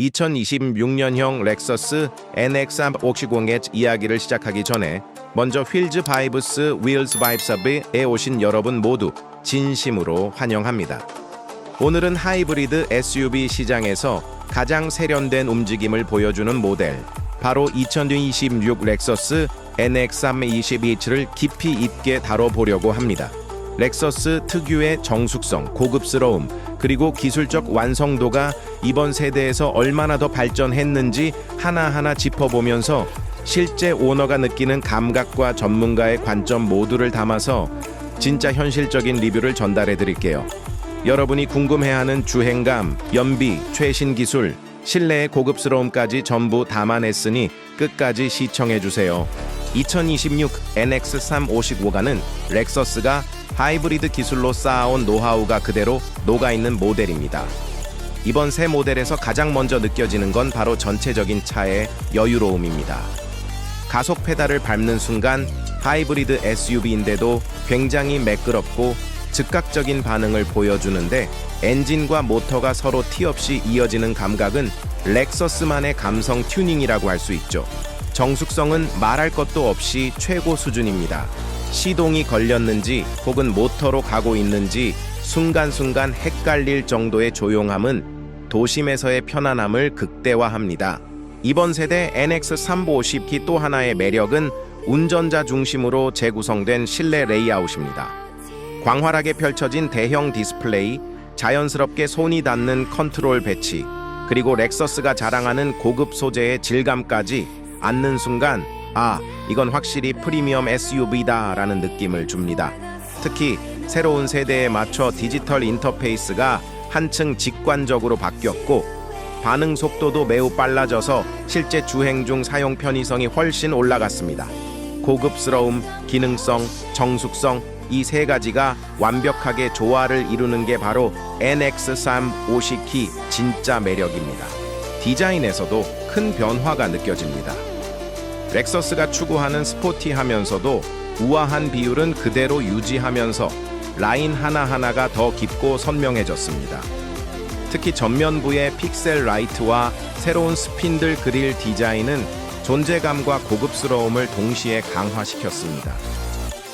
2026년형 렉서스 NX350H 이야기를 시작하기 전에 먼저 휠즈 바이브스 윌즈 바이브스업에 오신 여러분 모두 진심으로 환영합니다. 오늘은 하이브리드 SUV 시장에서 가장 세련된 움직임을 보여주는 모델 바로 2026 렉서스 NX320H를 깊이 있게 다뤄보려고 합니다. 렉서스 특유의 정숙성, 고급스러움, 그리고 기술적 완성도가 이번 세대에서 얼마나 더 발전했는지 하나하나 짚어보면서 실제 오너가 느끼는 감각과 전문가의 관점 모두를 담아서 진짜 현실적인 리뷰를 전달해 드릴게요. 여러분이 궁금해하는 주행감, 연비, 최신 기술, 실내의 고급스러움까지 전부 담아냈으니 끝까지 시청해 주세요. 2026 NX350호가는 렉서스가 하이브리드 기술로 쌓아온 노하우가 그대로 녹아있는 모델입니다. 이번 새 모델에서 가장 먼저 느껴지는 건 바로 전체적인 차의 여유로움입니다. 가속 페달을 밟는 순간 하이브리드 SUV인데도 굉장히 매끄럽고 즉각적인 반응을 보여주는데 엔진과 모터가 서로 티 없이 이어지는 감각은 렉서스만의 감성 튜닝이라고 할 수 있죠. 정숙성은 말할 것도 없이 최고 수준입니다. 시동이 걸렸는지 혹은 모터로 가고 있는지 순간순간 헷갈릴 정도의 조용함은 도심에서의 편안함을 극대화합니다. 이번 세대 NX350기 또 하나의 매력은 운전자 중심으로 재구성된 실내 레이아웃입니다. 광활하게 펼쳐진 대형 디스플레이, 자연스럽게 손이 닿는 컨트롤 배치, 그리고 렉서스가 자랑하는 고급 소재의 질감까지 앉는 순간 아, 이건 확실히 프리미엄 SUV다 라는 느낌을 줍니다. 특히 새로운 세대에 맞춰 디지털 인터페이스가 한층 직관적으로 바뀌었고 반응 속도도 매우 빨라져서 실제 주행 중 사용 편의성이 훨씬 올라갔습니다. 고급스러움, 기능성, 정숙성 이 세 가지가 완벽하게 조화를 이루는 게 바로 NX3 50키 진짜 매력입니다. 디자인에서도 큰 변화가 느껴집니다. 렉서스가 추구하는 스포티하면서도 우아한 비율은 그대로 유지하면서 라인 하나하나가 더 깊고 선명해졌습니다. 특히 전면부의 픽셀 라이트와 새로운 스핀들 그릴 디자인은 존재감과 고급스러움을 동시에 강화시켰습니다.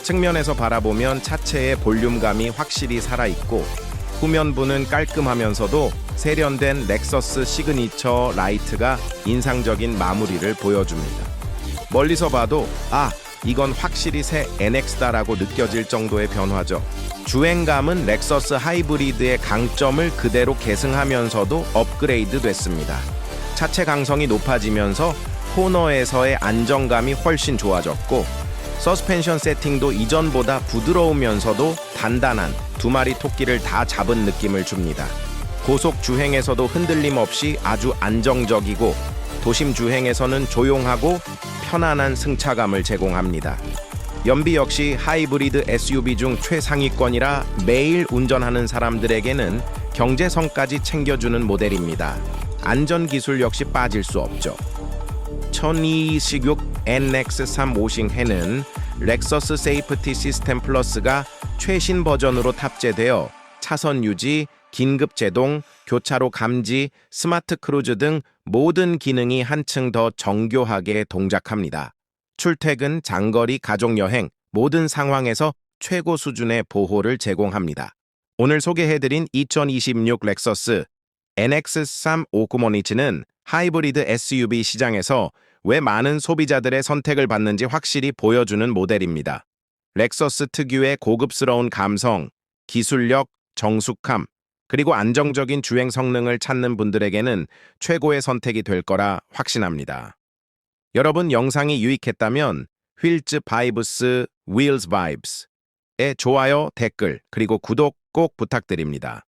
측면에서 바라보면 차체의 볼륨감이 확실히 살아있고 후면부는 깔끔하면서도 세련된 렉서스 시그니처 라이트가 인상적인 마무리를 보여줍니다. 멀리서 봐도 아 이건 확실히 새 NX다라고 느껴질 정도의 변화죠. 주행감은 렉서스 하이브리드의 강점을 그대로 계승하면서도 업그레이드 됐습니다. 차체 강성이 높아지면서 코너에서의 안정감이 훨씬 좋아졌고 서스펜션 세팅도 이전보다 부드러우면서도 단단한 두 마리 토끼를 다 잡은 느낌을 줍니다. 고속 주행에서도 흔들림 없이 아주 안정적이고 도심 주행에서는 조용하고 편안한 승차감을 제공합니다. 연비 역시 하이브리드 SUV 중 최상위권이라 매일 운전하는 사람들에게는 경제성까지 챙겨주는 모델입니다. 안전 기술 역시 빠질 수 없죠. 1226 NX350해는 렉서스 세이프티 시스템 플러스가 최신 버전으로 탑재되어 차선 유지, 긴급 제동, 교차로 감지, 스마트 크루즈 등 모든 기능이 한층 더 정교하게 동작합니다. 출퇴근, 장거리, 가족여행 모든 상황에서 최고 수준의 보호를 제공합니다. 오늘 소개해드린 2026 렉서스 NX3 오구모니치는 하이브리드 SUV 시장에서 왜 많은 소비자들의 선택을 받는지 확실히 보여주는 모델입니다. 렉서스 특유의 고급스러운 감성, 기술력, 정숙함, 그리고 안정적인 주행 성능을 찾는 분들에게는 최고의 선택이 될 거라 확신합니다. 여러분 영상이 유익했다면 휠즈 바이브스 윌즈 바이브스에 좋아요, 댓글, 그리고 구독 꼭 부탁드립니다.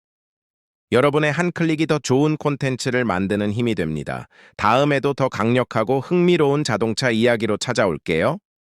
여러분의 한 클릭이 더 좋은 콘텐츠를 만드는 힘이 됩니다. 다음에도 더 강력하고 흥미로운 자동차 이야기로 찾아올게요.